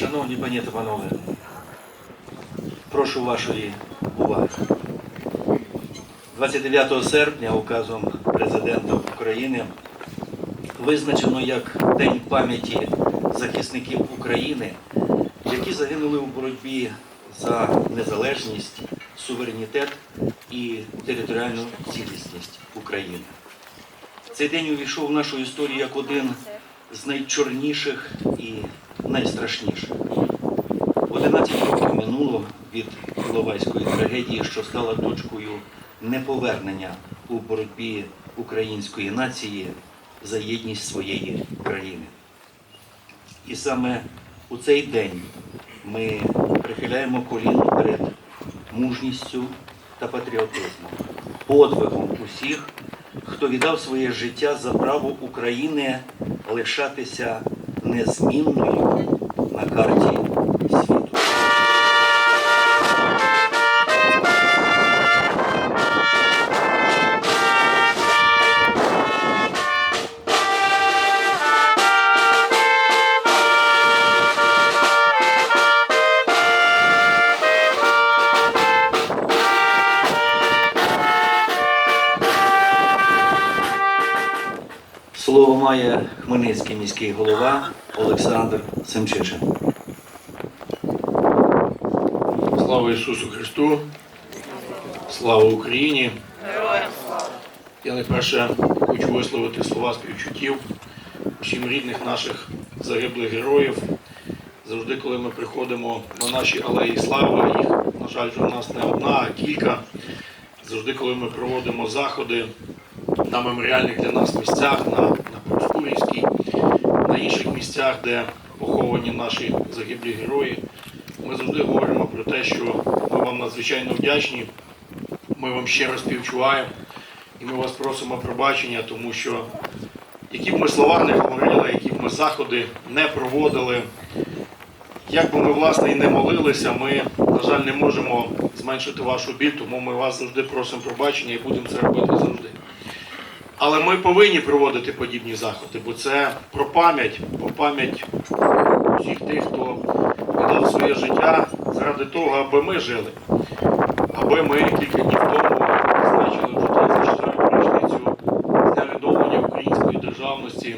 Шановні пані та панове, прошу вашої уваги. 29 серпня указом президента України визначено як День пам'яті захисників України, які загинули у боротьбі за незалежність, суверенітет і територіальну цілісність України. Цей день увійшов в нашу історію як один з найчорніших і найстрашніших. 11 років минуло від Іловайської трагедії, що стала точкою неповернення у боротьбі української нації за єдність своєї країни. І саме у цей день ми прихиляємо коліно перед мужністю та патріотизмом, подвигом усіх, хто віддав своє життя за право України лишатися незмінною на карті Має Хмельницький міський голова Олександр Семчишин. Слава Ісусу Христу! Слава Україні! Я найперше хочу висловити слова співчуттів всім рідних наших загиблих героїв. Завжди, коли ми приходимо на наші алеї слави, їх, на жаль, в нас не одна, а кілька. Завжди, коли ми проводимо заходи на меморіальних для нас місцях, на, на на інших місцях, де поховані наші загиблі герої, ми завжди говоримо про те, що ми вам надзвичайно вдячні, ми вам щиро співчуваємо. І ми вас просимо пробачення, тому що які б ми слова не говорили, які б ми заходи не проводили, як би ми власне і не молилися, ми, на жаль, не можемо зменшити вашу біль, тому ми вас завжди просимо пробачення і будемо це робити завжди. Але ми повинні проводити подібні заходи, бо це про пам'ять, про пам'ять всіх тих, хто віддав своє життя заради того, аби ми жили, аби ми кілька днів тому значили вже 34 річницю з дня відновлення української державності,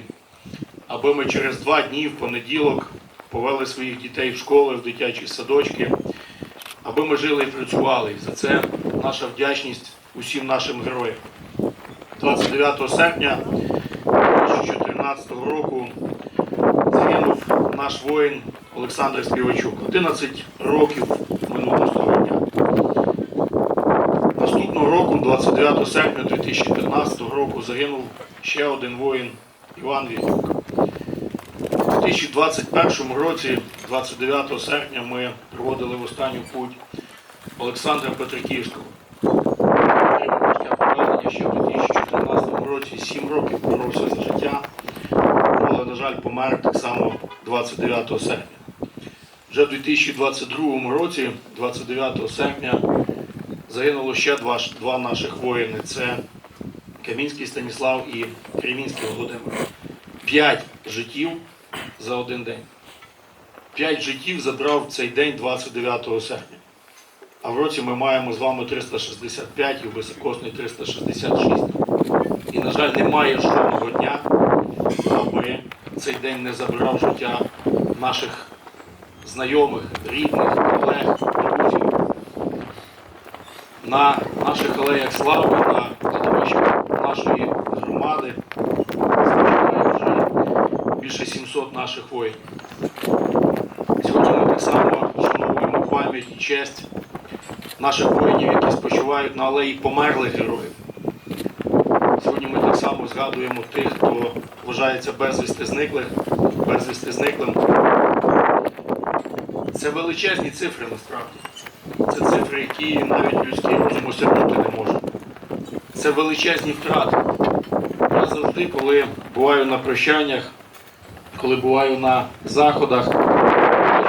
аби ми через два дні в понеділок повели своїх дітей в школи, в дитячі садочки, аби ми жили і працювали. За це наша вдячність усім нашим героям. 29 серпня 2014 року загинув наш воїн Олександр Співачук. 11 років минуло з того дня. Наступного року, 29 серпня 2015 року, загинув ще один воїн Іван Вітюк. У 2021 році, 29 серпня, ми проводили в останню путь Олександра Петриківського. Отримав життя поранення ще в 2014 році, 7 років боровся за життя, але, на жаль, помер так само 29 серпня. Вже в 2022 році, 29 серпня, загинуло ще два, два наших воїни. Це Камінський Станіслав і Кремінський Володимир. П'ять життів за один день. П'ять життів забрав цей день 29 серпня. А в році ми маємо з вами 365 і високосний 366. І, на жаль, немає жодного дня, аби цей день не забирав життя наших знайомих, рідних, колег, друзів. На наших алеях слави, на кладовищах нашої громади спочиває більше 700 наших воїнів. Сьогодні ми так само вшановуємо пам'ять і честь наших воїнів, які спочивають на алеї померлих героїв. Само згадуємо тих, хто вважається безвісти зниклих, безвісти зниклим. Це величезні цифри насправді. Це цифри, які навіть людський розум осягнути не може. Це величезні втрати. Я завжди, коли буваю на прощаннях, коли буваю на заходах,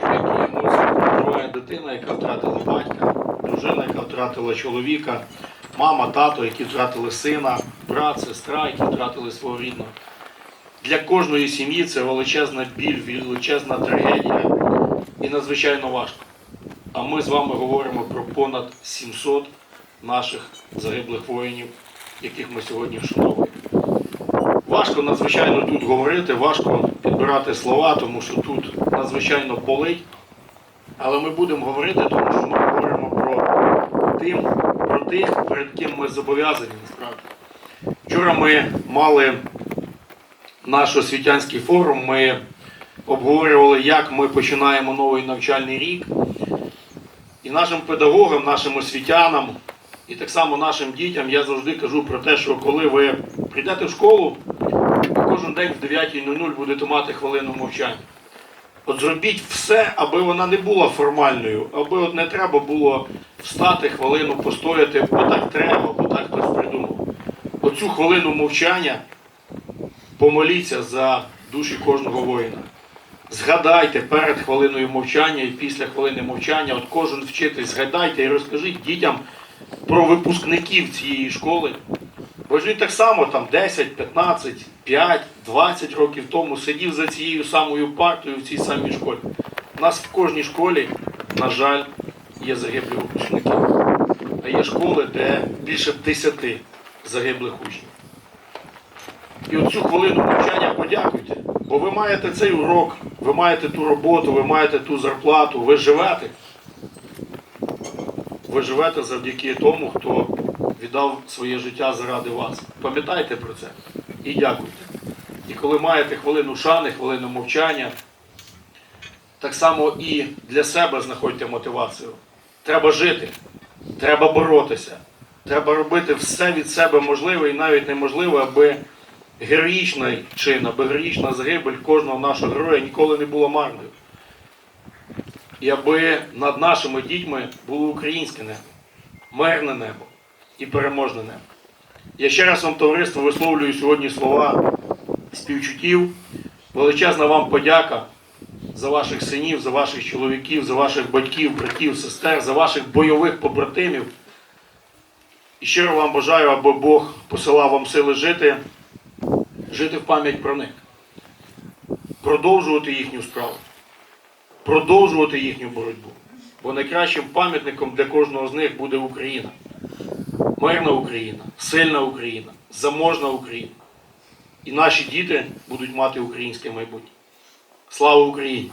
які емоції переживає дитина, яка втратила батька, дружина, яка втратила чоловіка, мама, тато, які втратили сина, брат, сестра, які втратили свого рідного. Для кожної сім'ї це величезна біль, величезна трагедія. і надзвичайно важко. А ми з вами говоримо про понад 700 наших загиблих воїнів, яких ми сьогодні вшановуємо. Важко надзвичайно тут говорити, важко підбирати слова, тому що тут надзвичайно болить. Але ми будемо говорити, тому що ми говоримо про тим, тих, перед ким ми зобов'язані насправді. Вчора ми мали наш освітянський форум, ми обговорювали, як ми починаємо новий навчальний рік. І нашим педагогам, нашим освітянам, і так само нашим дітям я завжди кажу про те, що коли ви прийдете в школу, кожен день в 9.00 будете мати хвилину мовчання. От зробіть все, аби вона не була формальною, аби от не треба було встати хвилину, постояти, бо так треба, бо так хтось придумав. Оцю хвилину мовчання помоліться за душі кожного воїна. Згадайте перед хвилиною мовчання і після хвилини мовчання, от кожен вчитель, згадайте і розкажіть дітям про випускників цієї школи. Він так само там 10, 15, 5, 20 років тому сидів за цією самою партою в цій самій школі. У нас в кожній школі, на жаль, є загиблі випускники. А є школи, де більше 10 загиблих учнів. І оцю хвилину мовчання подякуйте, бо ви маєте цей урок, ви маєте ту роботу, ви маєте ту зарплату, ви живете. Ви живете завдяки тому, хто віддав своє життя заради вас. Пам'ятайте про це і дякуйте. І коли маєте хвилину шани, хвилину мовчання, так само і для себе знаходьте мотивацію. Треба жити, треба боротися, треба робити все від себе можливе і навіть неможливе, аби героїчний чин, аби героїчна загибель кожного нашого героя ніколи не була марною. І аби над нашими дітьми було українське небо, мирне небо і переможне небо. Я ще раз вам, товариство, висловлюю сьогодні слова співчуттів. Величезна вам подяка за ваших синів, за ваших чоловіків, за ваших батьків, братів, сестер, за ваших бойових побратимів. І щиро вам бажаю, аби Бог посилав вам сили жити, жити в пам'ять про них, продовжувати їхню справу, продовжувати їхню боротьбу. Бо найкращим пам'ятником для кожного з них буде Україна. Мирна Україна, сильна Україна, заможна Україна. І наші діти будуть мати українське майбутнє. Слава Україні!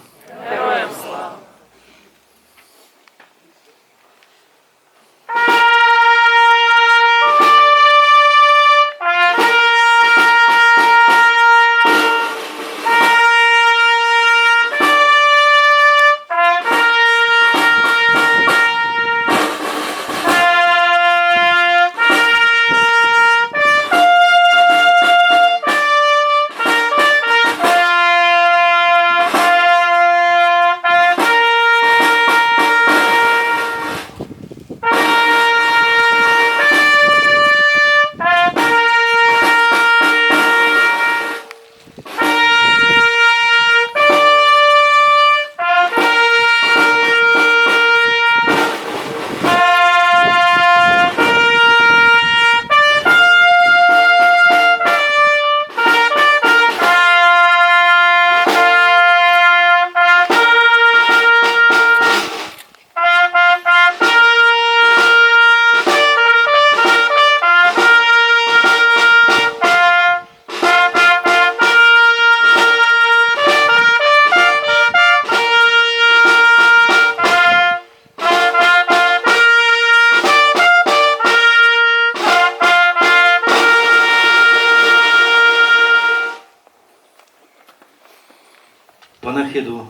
Панахиду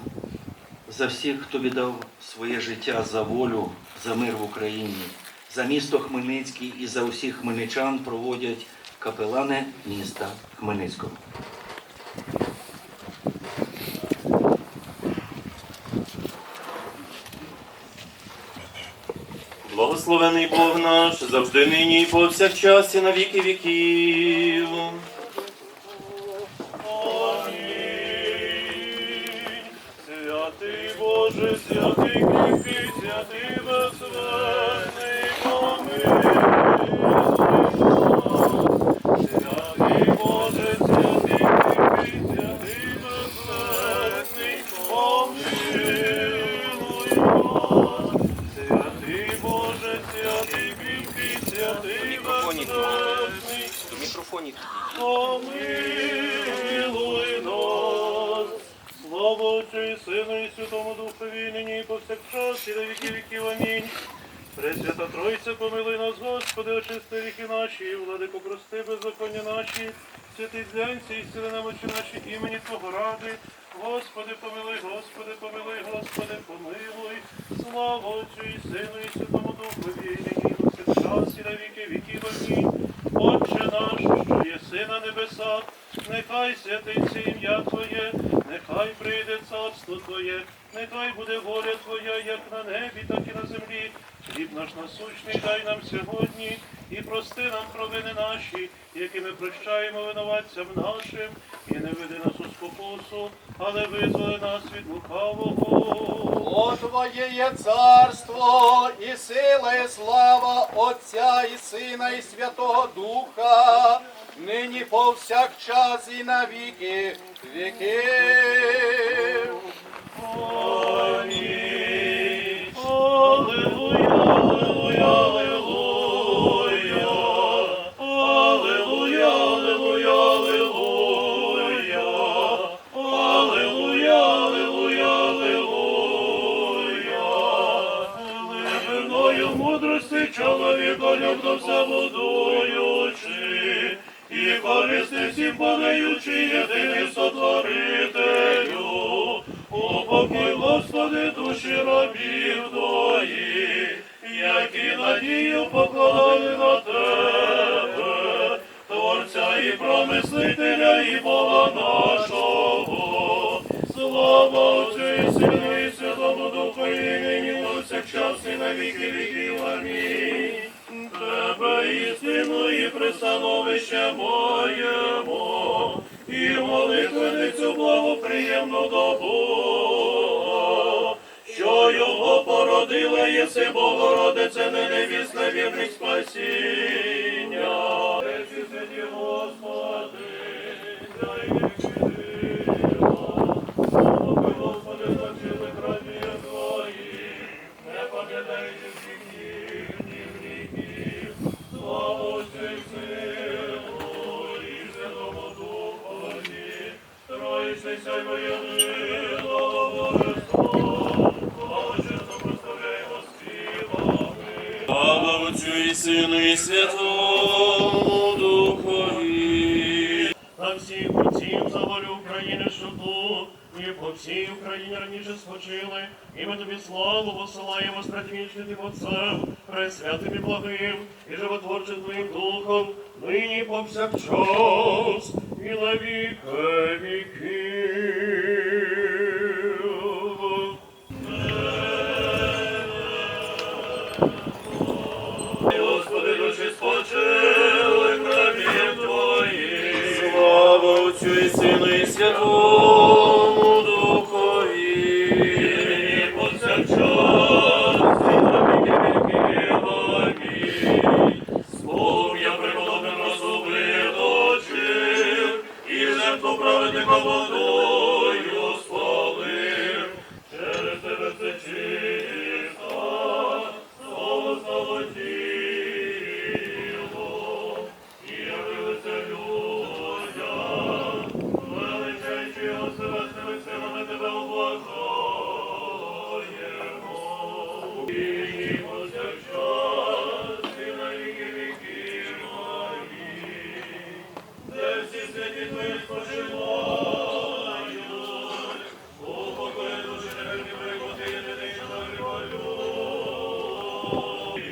за всіх, хто віддав своє життя за волю, за мир в Україні, за місто Хмельницький і за усіх хмельничан проводять капелани міста Хмельницького. Благословений Бог наш, завжди нині і повсякчас і на віки віків. Очі наші імені Твого. Господи, помилуй, Господи, помилуй, Господи, помилуй. Слава Отцю і Сину і Святому Духові, і час і на віки віків. Амінь. Отче наш, що єси на небесах, нехай святиться ім'я Твоє, нехай прийде царство Твоє, нехай буде воля Твоя, як на небі, так і на землі. Хліб наш насущний дай нам сьогодні і прости нам провини наші, які ми прощаємо винуватцям нашим, і не веди нас у спокусу, але визволи нас від лукавого. О Твоє є царство, і сила, і слава Отця і Сина, і Святого Духа, нині повсякчас і на віки віків. Амінь. Аллилуйя, аллилуйя, аллилуйя. Аллилуйя, аллилуйя, аллилуйя. Аллилуйя, аллилуйя, мудрости чоловіка любно все будуючи, і користи всім подаючи породила, єси Богородице, не невісне вірних спасіння. Речі святі Господи, дай віки Слава Господи, злочили крові Твої, не пам'ятаючи гріхів, ні гріхів. І Святому Духові, Троїця й воєнила, Отцю і Сину, і Святому Духові. На всіх отців за волю України, тут, і по всій Україні раніше спочили, і ми тобі славу посилаємо з предвічним Отцем, пресвятим і благим, і животворчим Твоїм Духом, нині повсякчас, і на віки віків. Всі святі твої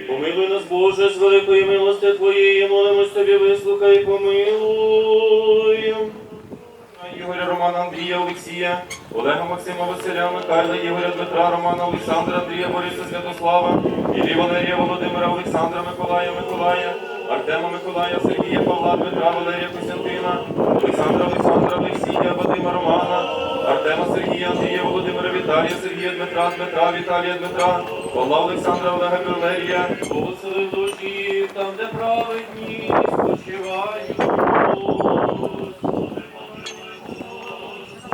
Помилуй нас, Боже, з великої милости Твоєї, молимось Тобі, вислухай і помилуй. Ігоря Романа Андрія Олексія, Олега Максима Василя, Михайла, Ігоря Дмитра, Романа Олександра, Андрія Бориса Святослава, Іллі Валерія Володимира, Олександра Миколая, Миколая, Артема Миколая, Сергія Павла, Дмитра, Валерія Костянтина, Олександра Олександра, Олексія, Вадима Романа, Артема Сергія, Андрія Володимира, Віталія, Сергія Дмитра, Дмитра, Віталія Дмитра, Павла Олександра, Олега Корнелія, Благослови душі, там, де праведні спочивають.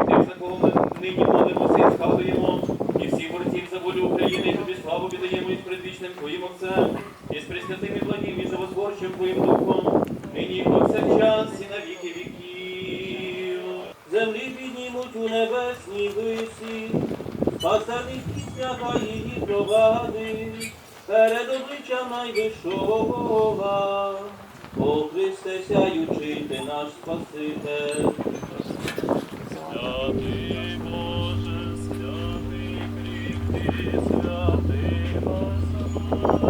Тих, за кого ми нині молимося і згадуємо, і всіх борців за волю України, і тобі славу віддаємо із предвічним Твоїм Отцем, і з пресвятим і благим, і животворчим Твоїм Духом, нині повсякчас, і на віки віків. Землі піднімуть у небесній висі, пасерних пісня хай її провади, перед обличчям найвищого. О Христе, сяючий ти наш Спаситель, ти святий нас.